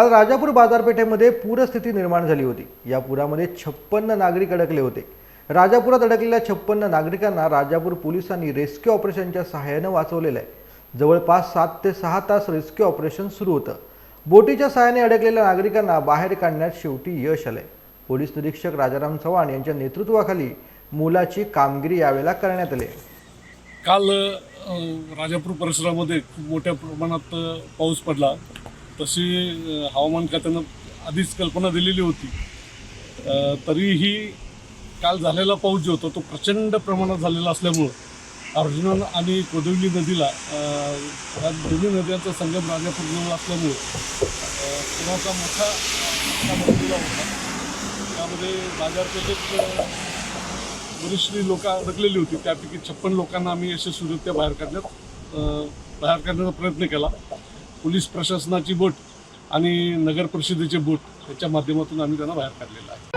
काल राजापूर बाजारपेठेमध्ये पूरस्थिती निर्माण झाली होती. या पुरामध्ये छप्पन्न नागरिक अडकले होते. राजापुरात अडकलेल्या छप्पन्न नागरिकांना राजापूर पोलिसांनी रेस्क्यू ऑपरेशनच्या सहाय्यानं वाचवलेलं आहे. जवळपास सात ते सहा तास रेस्क्यू ऑपरेशन सुरू होतं. बोटीच्या सहाय्याने अडकलेल्या नागरिकांना बाहेर काढण्यात शेवटी यश आलंय. पोलीस निरीक्षक राजाराम चव्हाण यांच्या नेतृत्वाखाली मोलाची कामगिरी यावेळेला करण्यात आली काल राजापूर परिसरामध्ये खूप मोठ्या प्रमाणात पाऊस पडला. तशी हवामान खात्यानं आधीच कल्पना दिलेली होती. तरीही काल झालेला पाऊस जो होता तो प्रचंड प्रमाणात झालेला असल्यामुळं अर्जुनन आणि कोदवली नदीला अ, ह्या दोन्ही नद्यांचा संगम राजापूरजवळ असल्यामुळं अ, पुराचा मोठा होता. त्यामध्ये बाजारपेठेत बरीचशी लोक अडकलेली होती. त्यापैकी छप्पन लोकांना आम्ही यशस्वीरित्या बाहेर काढण्यात बाहेर काढण्याचा प्रयत्न केला. पोलीस प्रशासनाची बोट आणि नगर परिषदेचे बोट याच्या माध्यमातून आम्ही त्यांना बाहेर काढलेलं आहे.